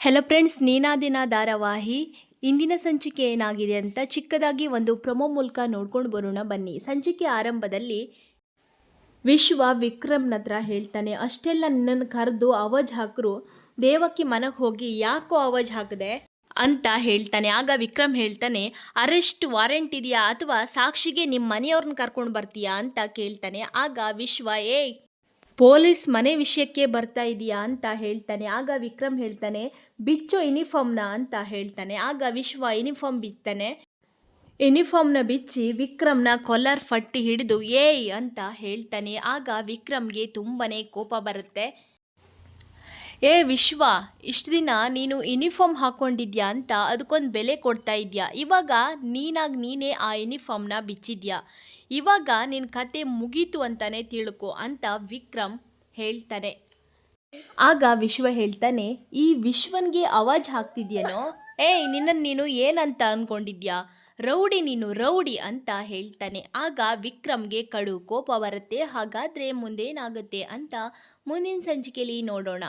Hello friends ನೀನಾದಿನ ಧಾರಾವಾಹಿ ಇಂದಿನ ಸಂಚಿಕೆ ಏನಾಗಿದೆ ಅಂತ ಚಿಕ್ಕದಾಗಿ ಒಂದು ಪ್ರೊಮೋ ಮೂಲಕ ನೋಡ್ಕೊಂಡು ಬರೋಣ ಬನ್ನಿ. ಸಂಚಿಕೆ ಆರಂಭದಲ್ಲಿ ವಿಶ್ವ ವಿಕ್ರಮ್ನ ಹತ್ರ ಹೇಳ್ತಾನೆ, ಅಷ್ಟೆಲ್ಲ ನಿನ್ನನ್ನು ಕರೆದು ಅವಜ್ ಹಾಕರು. ದೇವಕ್ಕೆ ಮನಕ್ಕೆ ಹೋಗಿ ಯಾಕೋ ಅವಜ್ ಹಾಕಿದೆ? ಅಂತ ಹೇಳ್ತಾನೆ. ಆಗ ವಿಕ್ರಮ್ ಹೇಳ್ತಾನೆ, ಅರೆಸ್ಟ್ ವಾರೆಂಟ್ ಇದೆಯಾ ಅಥವಾ ಸಾಕ್ಷಿಗೆ ನಿಮ್ಮ ಮನೆಯವ್ರನ್ನ ಕರ್ಕೊಂಡು ಬರ್ತೀಯಾ? ಅಂತ ಕೇಳ್ತಾನೆ. ಆಗ ವಿಶ್ವ, ಏಯ್ ಪೊಲೀಸ್ ಮನೆ ವಿಷಯಕ್ಕೆ ಬರ್ತಾ ಇದೆಯಾ ಅಂತ ಹೇಳ್ತಾನೆ. ಆಗ ವಿಕ್ರಮ್ ಹೇಳ್ತಾನೆ, ಬಿಚ್ಚೋ ಯೂನಿಫಾರ್ಮ್ನ ಅಂತ ಹೇಳ್ತಾನೆ. ಆಗ ವಿಶ್ವ ಯೂನಿಫಾರ್ಮ್ ಬಿತ್ತಾನೆ. ಯೂನಿಫಾರ್ಮ್ನ ಬಿಚ್ಚಿ ವಿಕ್ರಮ್ನ ಕೊಲ್ಲರ್ ಫಟ್ಟಿ ಹಿಡಿದು ಏಯ್ ಅಂತ ಹೇಳ್ತಾನೆ. ಆಗ ವಿಕ್ರಮ್ಗೆ ತುಂಬನೇ ಕೋಪ ಬರುತ್ತೆ. ಏ ವಿಶ್ವ, ಇಷ್ಟು ದಿನ ನೀನು ಯೂನಿಫಾರ್ಮ್ ಹಾಕ್ಕೊಂಡಿದ್ಯಾ ಅಂತ ಅದಕ್ಕೊಂದು ಬೆಲೆ ಕೊಡ್ತಾ ಇದೆಯಾ? ಇವಾಗ ನೀನಾಗಿ ನೀನೇ ಆ ಯೂನಿಫಾರ್ಮ್ನ ಬಿಚ್ಚಿದ್ಯಾ? ಇವಾಗ ನಿನ್ನ ಕತೆ ಮುಗೀತು ಅಂತಾನೆ ತಿಳ್ಕೊ ಅಂತ ವಿಕ್ರಮ್ ಹೇಳ್ತಾನೆ. ಆಗ ವಿಶ್ವ ಹೇಳ್ತಾನೆ, ಈ ವಿಶ್ವನ್ಗೆ ಅವಾಜ್ ಹಾಕ್ತಿದ್ಯೇನೋ? ಏಯ್ ನಿನ್ನನ್ನು ನೀನು ಏನಂತ ಅಂದ್ಕೊಂಡಿದ್ಯಾ ರೌಡಿ ನೀನು, ರೌಡಿ ಅಂತ ಹೇಳ್ತಾನೆ. ಆಗ ವಿಕ್ರಮ್ಗೆ ಕಡು ಕೋಪ ಬರುತ್ತೆ, ಹಾಗಾದರೆ ಮುಂದೇನಾಗುತ್ತೆ ಅಂತ ಮುಂದಿನ ಸಂಚಿಕೆಯಲ್ಲಿ ನೋಡೋಣ.